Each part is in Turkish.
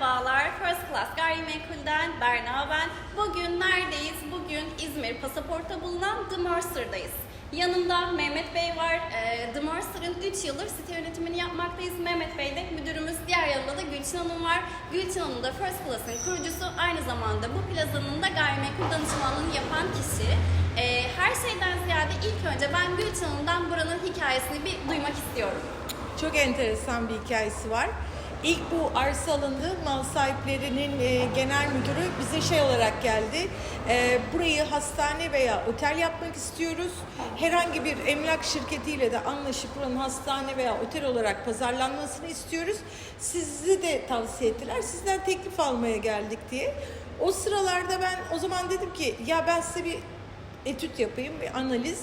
Merhabalar, First Class Gayrimenkul'den Berna ben. Bugün neredeyiz? Bugün İzmir Pasaport'ta bulunan The Mercer'dayız. Yanımda Mehmet Bey var. Ee, The Mercer'ın 3 yıldır site yönetimini yapmaktayız. Mehmet Bey de müdürümüz. Diğer yanında da Gülçin Hanım var. Gülçin Hanım da First Class'ın kurucusu. Aynı zamanda bu plazanın da gayrimenkul danışmanlığını yapan kişi. Ee, her şeyden ziyade ilk önce ben Gülçin Hanım'dan buranın hikayesini bir duymak istiyorum. Çok enteresan bir hikayesi var. İlk bu arsa alındı, mal sahiplerinin e, genel müdürü bize şey olarak geldi. E, burayı hastane veya otel yapmak istiyoruz. Herhangi bir emlak şirketiyle de anlaşıp buranın hastane veya otel olarak pazarlanmasını istiyoruz. Sizi de tavsiye ettiler. Sizden teklif almaya geldik diye. O sıralarda ben o zaman dedim ki ya ben size bir etüt yapayım, bir analiz.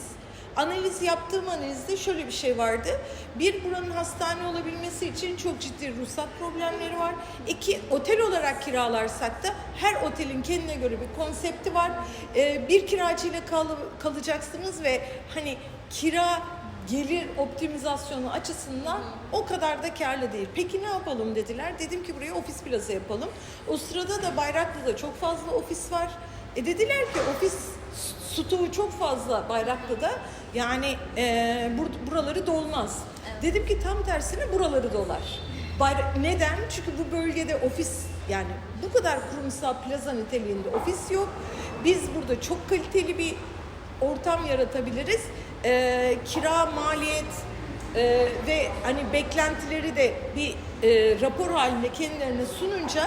Analiz yaptığım analizde şöyle bir şey vardı. Bir, buranın hastane olabilmesi için çok ciddi ruhsat problemleri var. İki, otel olarak kiralarsak da her otelin kendine göre bir konsepti var. Ee, bir kiracıyla kal- kalacaksınız ve hani kira gelir optimizasyonu açısından o kadar da karlı değil. Peki ne yapalım dediler. Dedim ki buraya ofis plaza yapalım. O sırada da Bayraklı'da çok fazla ofis var. E dediler ki ofis stoğu çok fazla Bayraklı'da. Yani e, bur- buraları dolmaz. Dedim ki tam tersine buraları dolar. Bayra- Neden? Çünkü bu bölgede ofis yani bu kadar kurumsal plaza niteliğinde ofis yok. Biz burada çok kaliteli bir ortam yaratabiliriz. E, kira maliyet e, ve hani beklentileri de bir e, rapor halinde kendilerine sununca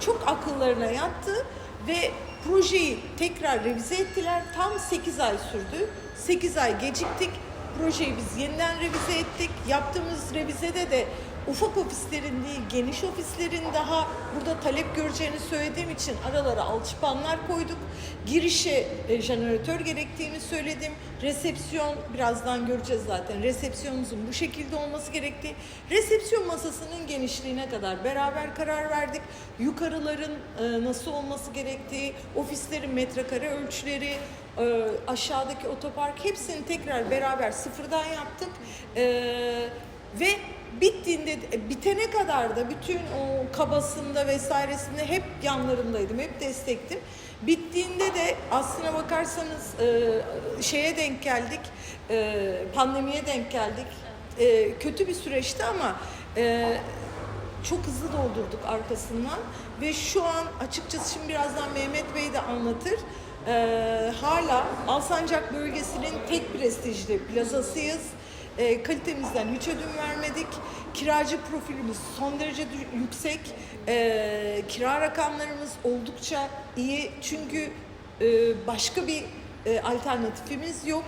çok akıllarına yattı ve projeyi tekrar revize ettiler. Tam 8 ay sürdü. 8 ay geciktik. Projeyi biz yeniden revize ettik. Yaptığımız revizede de ufak ofislerin değil geniş ofislerin daha burada talep göreceğini söylediğim için aralara alçıpanlar koyduk. Girişe e, jeneratör gerektiğini söyledim. Resepsiyon birazdan göreceğiz zaten. Resepsiyonumuzun bu şekilde olması gerektiği. Resepsiyon masasının genişliğine kadar beraber karar verdik. Yukarıların e, nasıl olması gerektiği, ofislerin metrekare ölçüleri, e, aşağıdaki otopark hepsini tekrar beraber sıfırdan yaptık. E, ve bittiğinde bitene kadar da bütün o kabasında vesairesinde hep yanlarındaydım, hep destektim. Bittiğinde de aslına bakarsanız e, şeye denk geldik, e, pandemiye denk geldik. E, kötü bir süreçti ama e, çok hızlı doldurduk arkasından ve şu an açıkçası şimdi birazdan Mehmet Bey de anlatır. Ee, hala Alsancak bölgesinin tek prestijli plazasıyız. Ee, kalitemizden hiç ödün vermedik. Kiracı profilimiz son derece yüksek. Ee, kira rakamlarımız oldukça iyi. Çünkü e, başka bir e, alternatifimiz yok.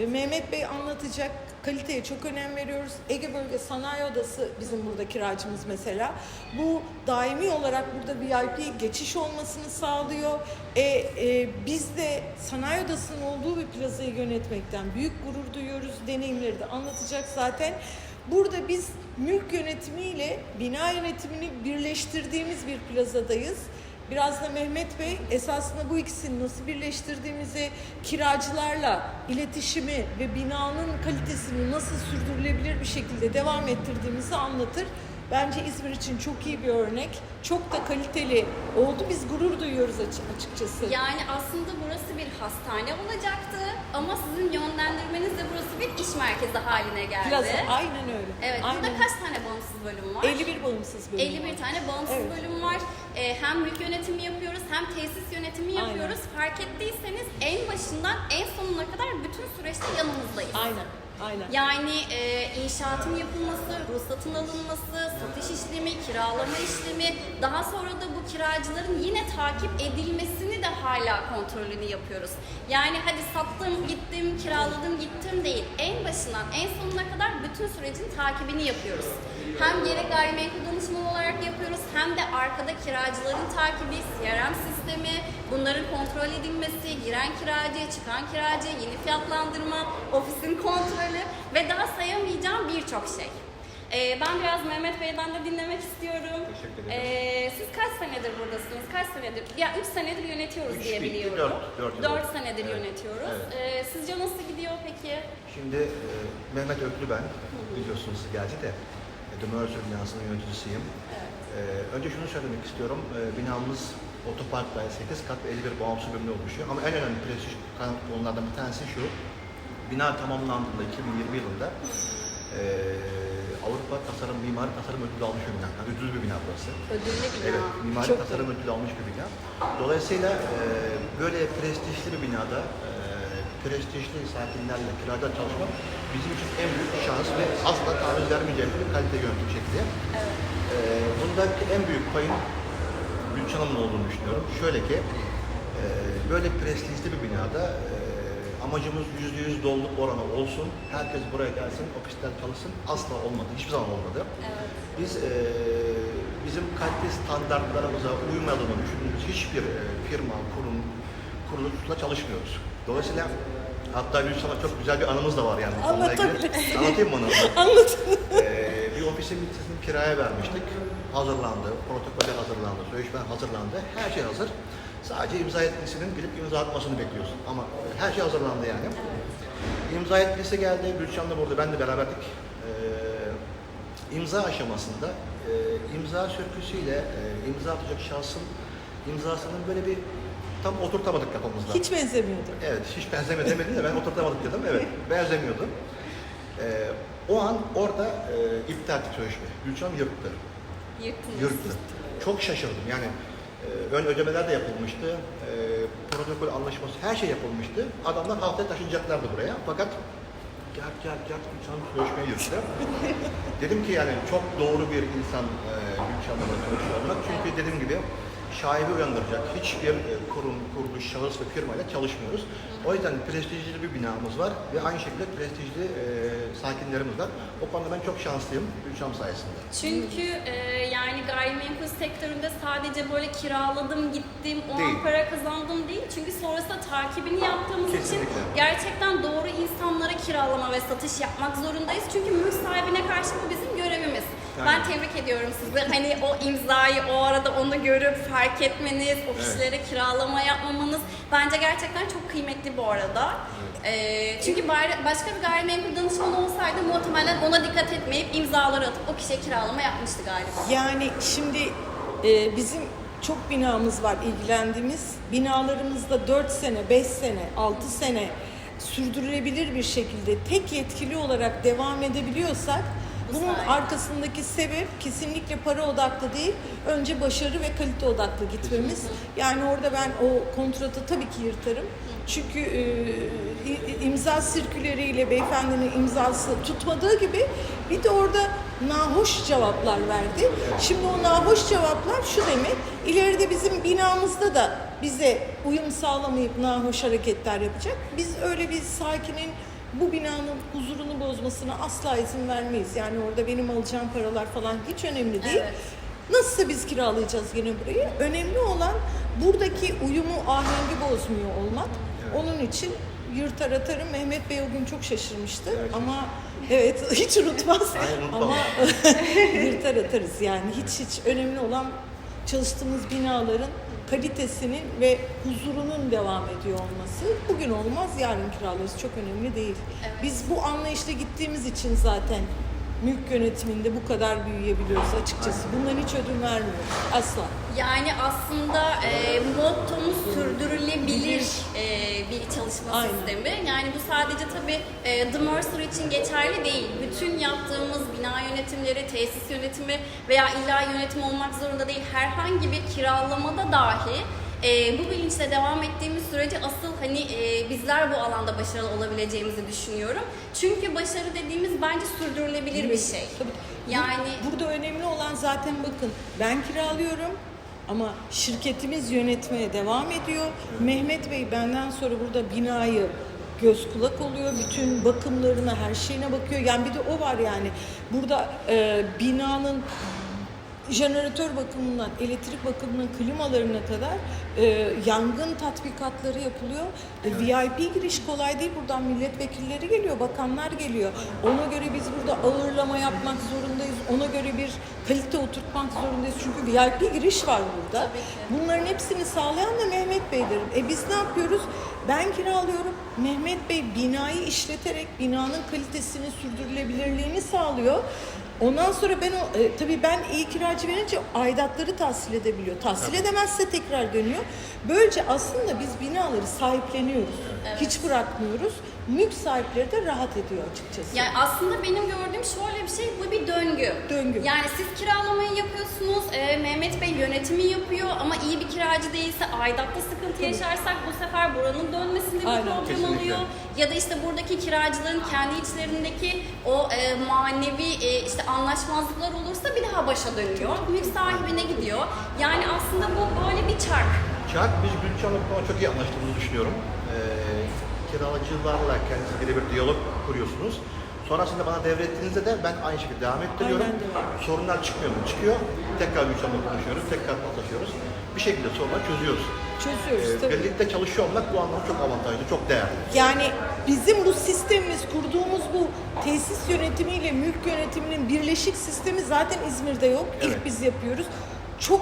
E, Mehmet Bey anlatacak. Kaliteye çok önem veriyoruz. Ege Bölge Sanayi Odası bizim burada kiracımız mesela. Bu daimi olarak burada VIP geçiş olmasını sağlıyor. E, e, biz de sanayi odasının olduğu bir plazayı yönetmekten büyük gurur duyuyoruz. Deneyimleri de anlatacak zaten. Burada biz mülk yönetimiyle bina yönetimini birleştirdiğimiz bir plazadayız. Biraz da Mehmet Bey esasında bu ikisini nasıl birleştirdiğimizi, kiracılarla iletişimi ve binanın kalitesini nasıl sürdürülebilir bir şekilde devam ettirdiğimizi anlatır. Bence İzmir için çok iyi bir örnek. Çok da kaliteli oldu. Biz gurur duyuyoruz açı- açıkçası. Yani aslında burası bir hastane olacaktı ama sizin yönlendirmenizle burası bir iş merkezi haline geldi. Plaza aynen öyle. Evet, aynen. burada kaç tane bağımsız bölüm var? 51 bağımsız bölüm. 51 tane bağımsız Evet. bölüm var. Ee, hem mülk yönetimi yapıyoruz hem tesis yönetimi Aynen. yapıyoruz. Fark ettiyseniz en başından en sonuna kadar bütün süreçte yanınızdayız. Aynen. Aynen. Yani e, inşaatın yapılması, ruhsatın alınması, satış işlemi, kiralama işlemi, daha sonra da bu kiracıların yine takip edilmesini de hala kontrolünü yapıyoruz. Yani hadi sattım, gittim, kiraladım, gittim değil. En başından en sonuna kadar bütün sürecin takibini yapıyoruz. Hem gerek gayrimenkul danışmanı olarak yapıyoruz hem de arkada kiracıların takibi, CRM sistemi, bunların kontrol edilmesi, giren kiracı, çıkan kiracı, yeni fiyatlandırma, ofisin kontrolü ve daha sayamayacağım birçok şey. Ee, ben biraz Mehmet Bey'den de dinlemek istiyorum. Teşekkür ederim. Ee, siz kaç senedir buradasınız? Kaç senedir? Ya 3 senedir yönetiyoruz Üç diye değil, biliyorum. dört, dört yıl 4 oldu. senedir Evet, yönetiyoruz. evet. Ee, sizce nasıl gidiyor peki? Şimdi e, Mehmet Öklü ben. Biliyorsunuz siz gerçi de. E, The Mercer binasının yöneticisiyim. E, önce şunu söylemek istiyorum. Ee, binamız otoparkla 8 kat ve 51 bağımsız bölümde oluşuyor. Ama en önemli prestij konulardan bir tanesi şu. Bina tamamlandığında 2020 yılında ee, Avrupa Tasarım Mimari Tasarım Ödülü almış bir bina. Yani ödüllü bir bina burası. Ödüllü bina. Evet, mimari Çok tasarım ödülü almış bir bina. Dolayısıyla e, böyle prestijli bir binada e, prestijli sakinlerle kirada çalışmak bizim için en büyük şans ve asla taviz vermeyeceğimiz bir kalite yönetim şekli. Evet. E, bundaki en büyük payın Gülçin Hanım'ın olduğunu düşünüyorum. Şöyle ki e, böyle prestijli bir binada e, amacımız yüzde yüz doluluk oranı olsun. Herkes buraya gelsin, ofisler çalışsın. Asla olmadı. Hiçbir zaman olmadı. Evet. Biz e, bizim kalite standartlarımıza uymadığını düşündüğümüz hiçbir e, firma, kurum, kuruluşla çalışmıyoruz. Dolayısıyla hatta bir sana çok güzel bir anımız da var yani. bu konuyla ilgili. Anlatabilirsin. Anlatayım mı onu? Anlatın. Ee, bir ofisin bitisini kiraya vermiştik. Hazırlandı, protokoller hazırlandı, sözleşmeler hazırlandı. Her şey hazır. Sadece imza yetkisinin gidip imza atmasını bekliyorsun. Ama e, her şey hazırlandı yani. İmza yetkisi geldi. Gülşen'le burada ben de beraberdik. Ee, imza aşamasında e, imza sürküsüyle e, imza atacak şahsın imzasının böyle bir tam oturtamadık kafamızda. Hiç benzemiyordu. Evet, hiç benzeme demedin de ben oturtamadık dedim. Evet, benzemiyordu. Ee, o an orada e, iptal etti sözleşme. Gülşen yırttı. Yırtınız. Yırttı. Çok şaşırdım. Yani e, ön ödemeler de yapılmıştı. E, protokol anlaşması, her şey yapılmıştı. Adamlar haftaya taşınacaklardı buraya. Fakat gel gel gel Gülşen sözleşmeyi yırttı. Dedim ki yani çok doğru bir insan e, çalışıyor olmak. Çünkü dediğim gibi şaibi uyandıracak hiçbir e, kurum, kuruluş, şahıs ve firmayla çalışmıyoruz. O yüzden prestijli bir binamız var ve aynı şekilde prestijli e, sakinlerimiz var. O konuda ben çok şanslıyım Gülşen sayesinde. Çünkü e, yani gayrimenkul sektöründe sadece böyle kiraladım, gittim, o Değil. an para kazandım değil. Çünkü sonrasında takibini yaptığımız için Kesinlikle. gerçekten doğru insanlara kiralama ve satış yapmak zorundayız. Çünkü mülk sahibine karşı bu bizim görevimiz. Ben tebrik ediyorum sizi. Hani o imzayı o arada onu görüp fark etmeniz, o kişilere kiralama yapmamanız bence gerçekten çok kıymetli bu arada. Ee, çünkü bari- başka bir gayrimenkul danışmanı olsaydı muhtemelen ona dikkat etmeyip imzaları atıp o kişiye kiralama yapmıştı galiba. Yani şimdi e, bizim çok binamız var ilgilendiğimiz. Binalarımızda 4 sene, 5 sene, 6 sene sürdürülebilir bir şekilde tek yetkili olarak devam edebiliyorsak bunun arkasındaki sebep kesinlikle para odaklı değil, önce başarı ve kalite odaklı gitmemiz. Yani orada ben o kontratı tabii ki yırtarım. Çünkü e, imza sirküleriyle beyefendinin imzası tutmadığı gibi bir de orada nahoş cevaplar verdi. Şimdi o nahoş cevaplar şu demek, ileride bizim binamızda da bize uyum sağlamayıp nahoş hareketler yapacak. Biz öyle bir sakinin bu binanın huzurunu bozmasına asla izin vermeyiz. Yani orada benim alacağım paralar falan hiç önemli değil. Evet. Nasılsa biz kiralayacağız yine burayı. Önemli olan buradaki uyumu, ahengi bozmuyor olmak. Onun için yırtar atarım. Mehmet Bey o gün çok şaşırmıştı Evet. ama evet hiç unutmaz. Hayır, ama yırtar atarız yani hiç hiç önemli olan çalıştığımız binaların kalitesinin ve huzurunun devam ediyor olması. Bugün olmaz, yarın kiralarız. Çok önemli değil. Evet. Biz bu anlayışla gittiğimiz için zaten mülk yönetiminde bu kadar büyüyebiliyoruz açıkçası. Bundan hiç ödün vermiyoruz. Asla. Yani aslında e, mottomuz sürdürülebilir e, bir çalışma Aynen. sistemi. Yani bu sadece tabii e, The Mercer için geçerli değil. Bütün yaptığımız bina yönetimleri, tesis yönetimi veya illa yönetim olmak zorunda değil. Herhangi bir kiralamada dahi e, bu bilinçle devam ettiğimiz sürece asıl hani e, bizler bu alanda başarılı olabileceğimizi düşünüyorum. Çünkü başarı dediğimiz bence sürdürülebilir bir şey. Yani Burada önemli olan zaten bakın ben kiralıyorum ama şirketimiz yönetmeye devam ediyor. Mehmet Bey benden sonra burada binayı göz kulak oluyor. Bütün bakımlarına, her şeyine bakıyor. Yani bir de o var yani. Burada e, binanın jeneratör bakımından, elektrik bakımından klimalarına kadar e, yangın tatbikatları yapılıyor. E, VIP giriş kolay değil. Buradan milletvekilleri geliyor, bakanlar geliyor. Ona göre biz burada ağırlama yapmak zorundayız. Ona göre bir kalite oturtmak zorundayız. Çünkü VIP giriş var burada. Bunların hepsini sağlayan da Mehmet Bey'dir. E biz ne yapıyoruz? Ben kiralıyorum. Mehmet Bey binayı işleterek binanın kalitesini, sürdürülebilirliğini sağlıyor. Ondan sonra ben o e, tabii ben iyi kiracı verince aidatları tahsil edebiliyor. Tahsil Tabii. edemezse tekrar dönüyor. Böylece aslında biz binaları sahipleniyoruz. Hiç bırakmıyoruz. Mülk sahipleri de rahat ediyor açıkçası. Yani aslında benim gördüğüm şöyle bir şey, bu bir döngü. Döngü. Yani siz kiralamayı yapıyorsunuz, e, Mehmet Bey yönetimi yapıyor ama iyi bir kiracı değilse aidatta sıkıntı yaşarsak bu sefer buranın dönmesinde bir Aynen, problem kesinlikle. oluyor. Ya da işte buradaki kiracıların kendi içlerindeki o e, manevi e, işte anlaşmazlıklar olursa bir daha başa dönüyor. Mülk sahibine gidiyor. Yani aslında bu böyle bir çark. Çark, biz konuda çok iyi anlaştığımızı düşünüyorum. Ee, kiracılarla kendisi birebir diyalog kuruyorsunuz. Sonrasında bana devrettiğinizde de ben aynı şekilde devam ettiriyorum. Aynen de. Sorunlar çıkmıyor mu? Çıkıyor. Tekrar Gülçan'la konuşuyoruz, tekrar paslaşıyoruz. Bir şekilde sorunları çözüyoruz. Çözüyoruz Ee, tabii. birlikte çalışıyor olmak bu anlamda çok avantajlı, çok değerli. Yani bizim bu sistemimiz, kurduğumuz bu tesis yönetimiyle mülk yönetiminin birleşik sistemi zaten İzmir'de yok. Evet. İlk biz yapıyoruz. Çok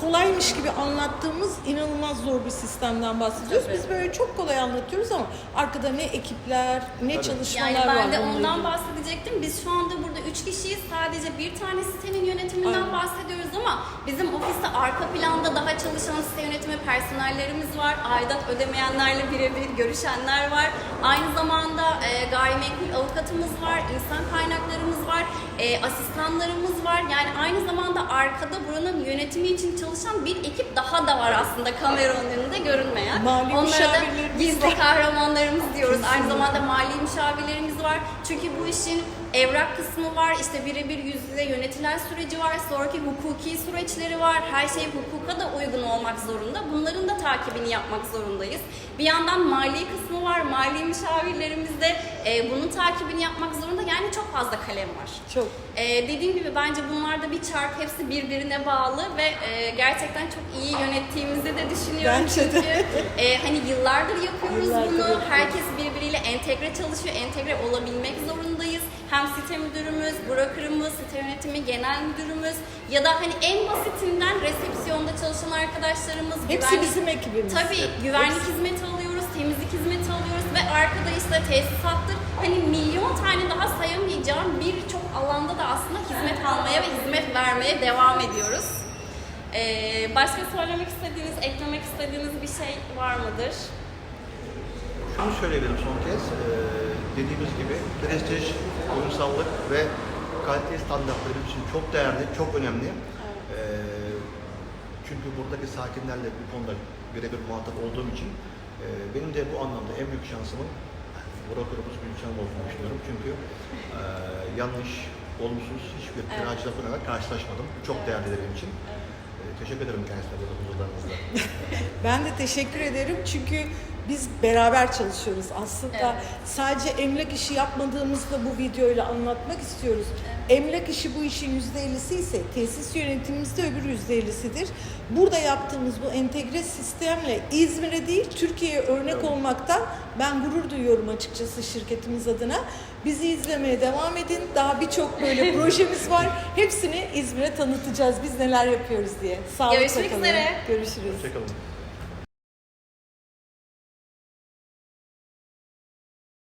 kolaymış gibi anlattığımız inanılmaz zor bir sistemden bahsediyoruz. Tabii. Biz böyle çok kolay anlatıyoruz ama arkada ne ekipler, ne Tabii. çalışmalar Yani var. ben de ondan ilgili. bahsedecektim. Biz şu anda burada üç kişiyiz. Sadece bir tane sitenin yönetiminden Aynen. bahsediyoruz ama bizim ofiste arka planda daha çalışan site yönetimi personellerimiz var. Aidat ödemeyenlerle birebir görüşenler var. Aynı zamanda e, gayrimenkul avukatımız var, insan kaynaklarımız var, e, asistanlarımız var. Yani aynı zamanda arkada buranın yönetimi için çalışan bir ekip daha da var aslında kameranın önünde görünmeyen. Mali Onlara da gizli kahramanlarımız diyoruz. Aynı zamanda mali müşavirlerimiz var. Çünkü bu işin evrak kısmı var, işte birebir yüz yüze yönetilen süreci var, sonraki hukuki süreçleri var. Her şey hukuka da uygun olmak zorunda. Bunların da takibini yapmak zorundayız. Bir yandan mali kısmı var, mali müşavirlerimiz de e, bunun takibini yapmak zorunda. Yani çok fazla kalem var. Çok. Ee, dediğim gibi bence bunlar da bir çark, hepsi birbirine bağlı ve e, gerçekten çok iyi yönettiğimizi de düşünüyorum. Bence de. Çünkü e, hani yıllardır yapıyoruz Yıllardır bunu. yapıyoruz. Herkes birbiriyle entegre çalışıyor, entegre olabilmek zorundayız. Hem site müdürümüz, brokerımız, site yönetimi genel müdürümüz ya da hani en basitinden resepsiyonda çalışan arkadaşlarımız, Hepsi güvenlik- bizim ekibimiz. Tabii güvenlik hizmeti alıyoruz ve arkada işte tesisattır. Hani milyon tane daha sayamayacağım birçok alanda da aslında hizmet almaya ve hizmet vermeye devam ediyoruz. Ee, başka söylemek istediğiniz, eklemek istediğiniz bir şey var mıdır? Şunu söyleyebilirim son kez. Ee, dediğimiz gibi prestij, uyumsallık ve kalite standartları için çok değerli, çok önemli. Ee, çünkü buradaki sakinlerle bu konuda birebir muhatap olduğum için e, benim de bu anlamda en büyük şansımın brokerımız Gülşen olduğunu düşünüyorum. Çünkü e, yanlış, olumsuz hiçbir Evet. kiracıyla kadar karşılaşmadım. Bu Çok değerli benim için. E, teşekkür ederim kendisine burada huzurlarınızda. Ben de teşekkür ederim çünkü biz beraber çalışıyoruz. Aslında Evet. sadece emlak işi yapmadığımızda bu videoyla anlatmak istiyoruz. Emlak işi bu işin yüzde ellisi ise tesis yönetimimiz de öbür yüzde ellisidir. Burada yaptığımız bu entegre sistemle İzmir'e değil Türkiye'ye örnek Evet. olmaktan ben gurur duyuyorum açıkçası şirketimiz adına. Bizi izlemeye devam edin. Daha birçok böyle projemiz var. Hepsini İzmir'e tanıtacağız biz neler yapıyoruz diye. Sağlıkla Görüşmek kalın. üzere. Görüşürüz. Hoşçakalın.